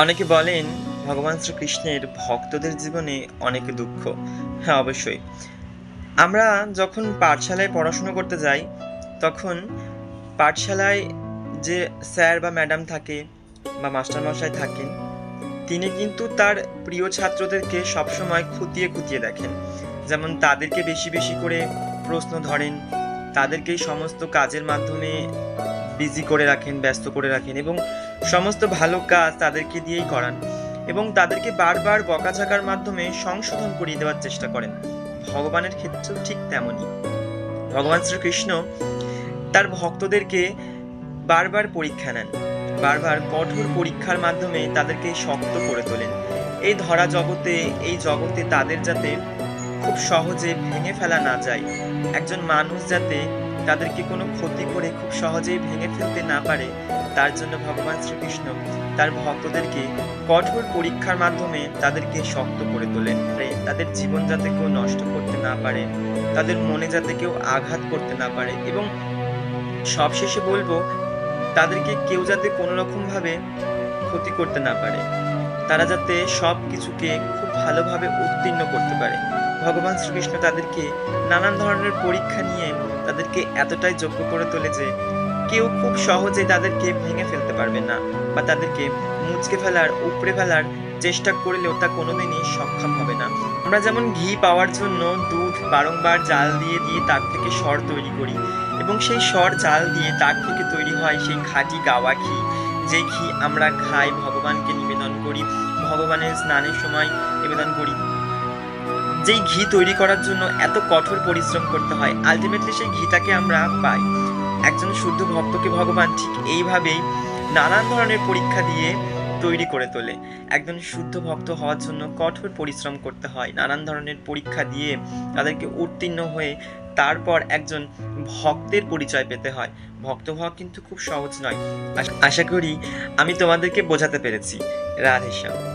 অনেকে বলেন ভগবান শ্রীকৃষ্ণের ভক্তদের জীবনে অনেক দুঃখ। হ্যাঁ অবশ্যই। আমরা যখন পাঠশালায় পড়াশুনো করতে যাই, তখন পাঠশালায় যে স্যার বা ম্যাডাম থাকে বা মাস্টারমশাই থাকেন, তিনি কিন্তু তার প্রিয় ছাত্রদেরকে সবসময় খুঁটিয়ে খুঁটিয়ে দেখেন। যেমন তাদেরকে বেশি বেশি করে প্রশ্ন ধরেন, তাদেরকে সমস্ত কাজের মাধ্যমে বিজি করে রাখেন, ব্যস্ত করে রাখেন এবং সমস্ত ভালো কাজ তাদেরকে দিয়েই করান এবং তাদেরকে বারবার বকাঝাকার মাধ্যমে সংশোধন করিয়ে দেওয়ার চেষ্টা করেন। ভগবানের ক্ষেত্রেও ঠিক তেমনই। ভগবান শ্রীকৃষ্ণ তার ভক্তদেরকে বারবার পরীক্ষা নেন, বারবার কঠোর পরীক্ষার মাধ্যমে তাদেরকে শক্ত করে তোলেন। এই ধরা জগতে, এই জগতে তাদের যাতে খুব সহজে ভেঙে ফেলা না যায়, একজন মানুষ যাতে তাদেরকে কোনো ক্ষতি করে খুব সহজেই ভেঙে ফেলতে না পারে, তার জন্য ভগবান শ্রীকৃষ্ণ তার ভক্তদেরকে কঠোর পরীক্ষার মাধ্যমে তাদেরকে শক্ত করে তোলেন। তাদের জীবন যাতে কেউ নষ্ট করতে না পারে, তাদের মনে যাতে কেউ আঘাত করতে না পারে এবং সবশেষে বলব, তাদেরকে কেউ যাতে কোনো রকম ভাবে ক্ষতি করতে না পারে, তারা যাতে সব কিছুকে খুব ভালোভাবে উত্তীর্ণ করতে পারে। ভগবান শ্রীকৃষ্ণ তাদেরকে নানান ধরনের পরীক্ষা নিয়ে তাদেরকে এতটাই যোগ্য করে তোলে যে কেউ খুব সহজে তাদেরকে ভেঙে ফেলতে পারবে না বা তাদেরকে মুচকে ফেলার, উপড়ে ফেলার চেষ্টা করলেও তা কোনোদিনই সক্ষম হবে না। আমরা যেমন ঘি পাওয়ার জন্য দুধ বারংবার জাল দিয়ে দিয়ে তার থেকে স্বর তৈরি করি এবং সেই সর জাল দিয়ে তার থেকে তৈরি হয় সেই খাঁটি গাওয়া ঘি। যে ঘি আমরা খাই, ভগবানকে নিবেদন করি, ভগবানের স্নানের সময় নিবেদন করি। যেই ঘি তৈরি করার জন্য এত কঠোর পরিশ্রম করতে হয় আলটিমেটলি সেই ঘিটাকে আমরা পাই। একজন শুদ্ধ ভক্তকে ভগবান ঠিক এইভাবেই নানান ধরনের পরীক্ষা দিয়ে তৈরি করে তোলে। একজন শুদ্ধ ভক্ত হওয়ার জন্য কঠোর পরিশ্রম করতে হয়, নানান ধরনের পরীক্ষা দিয়ে তাদেরকে উত্তীর্ণ হয়ে তারপর একজন ভক্তের পরিচয় পেতে হয়। ভক্ত হওয়া কিন্তু খুব সহজ নয়। আশা- করি আমি তোমাদেরকে বোঝাতে পেরেছি। রাধেশ্যাম